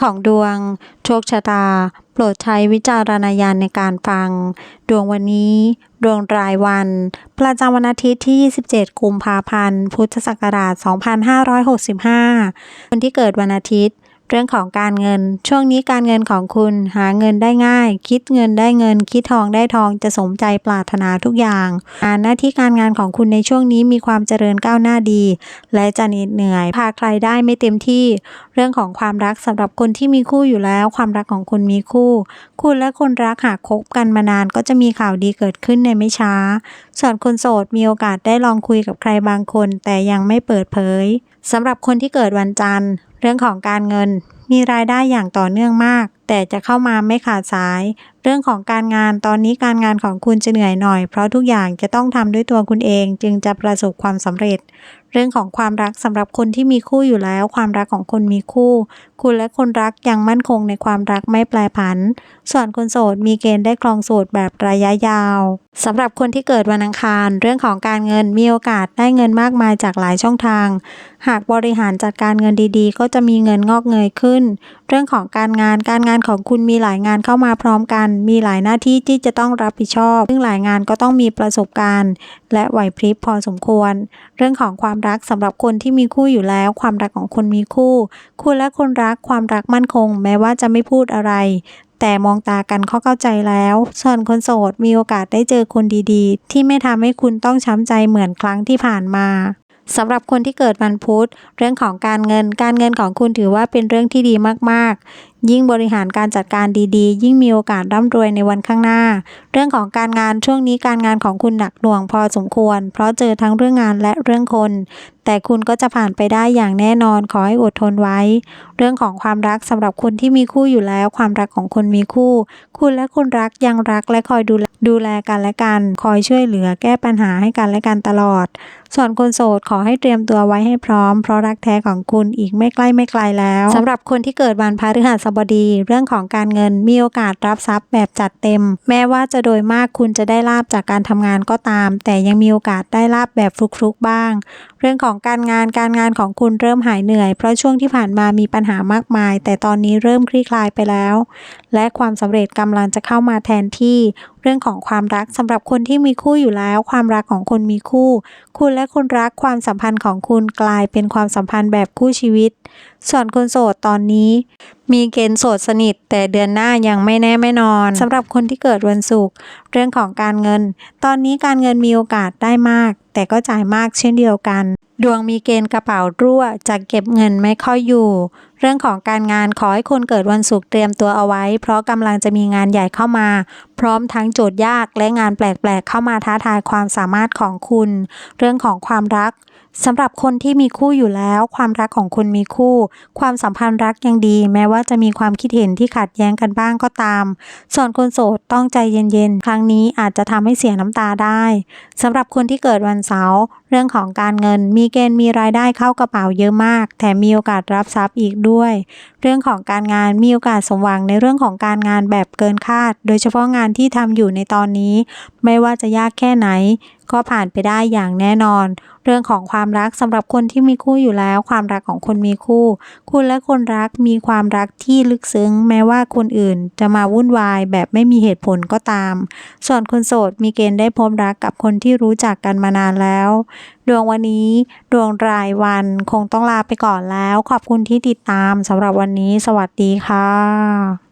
ของดวง โชคชะตา โปรดใช้วิจารณญาณในการฟัง ดวงวันนี้ ดวงรายวัน ประจำวันอาทิตย์ที่ 27 กุมภาพันธ์ พุทธศักราช 2565 คนที่เกิดวันอาทิตย์ เรื่องของการเงิน ช่วงนี้การเงินของคุณหาเงินได้ง่าย คิดเงินได้เงิน คิดทองได้ทองจะสมใจปรารถนาทุกอย่างงานหน้าที่การงานของคุณในช่วงนี้มีความเจริญก้าวหน้าดี และจะเหน็ดเหนื่อยพาใครได้ไม่เต็มที่ เรื่องของความรักสำหรับคนที่มีคู่อยู่แล้ว ความรักของคุณมีคู่ คุณและคนรักหากคบกันมานานก็จะมีข่าวดีเกิดขึ้นในไม่ช้า ส่วนคนโสดมีโอกาสได้ลองคุยกับใครบางคน แต่ยังไม่เปิดเผย สำหรับคนที่เกิดวันจันทร์ เรื่องของการเงิน มีรายได้อย่างต่อเนื่องมาก แต่จะเข้ามาไม่ขาดสาย เรื่องของการงานตอนนี้การงานของคุณจะเหนื่อยหน่อย เพราะทุกอย่างจะต้องทำด้วยตัวคุณเองจึงจะประสบความสำเร็จ เรื่องของความรักสำหรับคนที่มีคู่อยู่แล้ว ความรักของคนมีคู่ คุณและคนรักยังมั่นคงในความรักไม่แปรผัน ส่วนคนโสดมีเกณฑ์ได้ครองโสดแบบระยะยาวสำหรับคนที่เกิดวันอังคาร เรื่องของการเงินมีโอกาสได้เงินมากมายจากหลายช่องทาง หากบริหารจัดการเงินดีๆ ก็จะมีเงินงอกเงยขึ้น เรื่องของการงานการงานของคุณมีหลายงานเข้ามาพร้อมกัน มีหลายหน้าที่ที่จะต้องรับผิดชอบ ซึ่งหลายงานก็ต้องมีประสบการณ์ และไหวพริบพอสมควร เรื่องของความรักสำหรับคนที่มีคู่อยู่แล้ว ความรักของคนมีคู่ คุณและคนรักความรักมั่นคง แม้ว่าจะไม่พูดอะไร แต่มองตากันเขาเข้าใจแล้ว ส่วนคนโสดมีโอกาสได้เจอคนดีๆ ที่ไม่ทำให้คุณต้องช้ำใจเหมือนครั้งที่ผ่านมา สำหรับคนที่เกิดวันพุธ เรื่องของการเงิน การเงินของคุณถือว่าเป็นเรื่องที่ดีมากๆ ยิ่งบริหารการจัดการดีๆ ยิ่งมีโอกาสร่ำรวยในวันข้างหน้า เรื่องของการงานช่วงนี้การงานของคุณหนักหน่วงพอสมควร เพราะเจอทั้งเรื่องงานและเรื่องคน แต่คุณก็จะผ่านไปได้อย่างแน่นอนขอให้อดทนไว้ เรื่องของความรักสำหรับคนที่มีคู่อยู่แล้ว ความรักของคนมีคู่ คุณและคนรักยังรักและคอยดูแลดูแลกันและกัน คอยช่วยเหลือแก้ปัญหาให้กันและกันตลอด ส่วนคนโสดขอให้เตรียมตัวไว้ให้พร้อม เพราะรักแท้ของคุณอีกไม่ใกล้ไม่ไกลแล้วสำหรับคนที่เกิดวันพฤหัสบดี เรื่องของการเงินมีโอกาสรับทรัพย์แบบจัดเต็ม แม้ว่าจะโดยมากคุณจะได้ลาบจากการทำงานก็ตาม แต่ยังมีโอกาสได้ลาบแบบฟลุกๆบ้าง เรื่องของการงานการงานของคุณเริ่มหายเหนื่อย เพราะช่วงที่ผ่านมามีปัญหามากมาย แต่ตอนนี้เริ่มคลี่คลายไปแล้ว และความสำเร็จกำลังจะเข้ามาแทนที่ เรื่องของความรักสำหรับคนที่มีคู่อยู่แล้ว ความรักของคนมีคู่ คุณและคนรักความสัมพันธ์ของคุณกลายเป็นความสัมพันธ์แบบคู่ชีวิต ส่วนคนโสดตอนนี้ มีเกณฑ์โสดสนิท แต่เดือนหน้ายังไม่แน่ไม่นอนสำหรับคนที่เกิดวันศุกร์เรื่องของการเงิน ตอนนี้การเงินมีโอกาสได้มาก แต่ก็จ่ายมากเช่นเดียวกัน ดวงมีเกณฑ์กระเป๋ารั่วจะเก็บเงินไม่ค่อยอยู่ เรื่องของการงานขอให้คนเกิดวันศุกร์เตรียมตัวเอาไว้ เพราะกำลังจะมีงานใหญ่เข้ามา พร้อมทั้งโจทย์ยากและงานแปลกๆ เข้ามาท้าทายความสามารถของคุณ เรื่องของความรักสำหรับคนที่มีคู่อยู่แล้ว ความรักของคุณมีคู่ ความสัมพันธ์รักยังดี แม้ว่าจะมีความคิดเห็นที่ขัดแย้งกันบ้างก็ตาม ส่วนคนโสดต้องใจเย็นๆ ครั้งนี้อาจจะทำให้เสียน้ำตาได้สำหรับคนที่เกิดวันเสาร์ เรื่องของการเงินมีเกณฑ์มีรายได้เข้ากระเป๋าเยอะมาก แถมมีโอกาสรับทรัพย์อีกด้วย เรื่องของการงานมีโอกาสสมหวังในเรื่องของการงานแบบเกินคาด โดยเฉพาะงานที่ทำอยู่ในตอนนี้ ไม่ว่าจะยากแค่ไหน ก็ผ่านไปได้อย่างแน่นอน เรื่องของความรักสำหรับคนที่มีคู่อยู่แล้ว ความรักของคนมีคู่ คุณและคนรักมีความรักที่ลึกซึ้ง แม้ว่าคนอื่นจะมาวุ่นวายแบบไม่มีเหตุผลก็ตาม ส่วนคนโสดมีเกณฑ์ได้พบรักกับคนที่รู้จักกันมานานแล้ว ดวงวันนี้ ดวงรายวันคงต้องลาไปก่อนแล้ว ขอบคุณที่ติดตามสำหรับวันนี้ สวัสดีค่ะ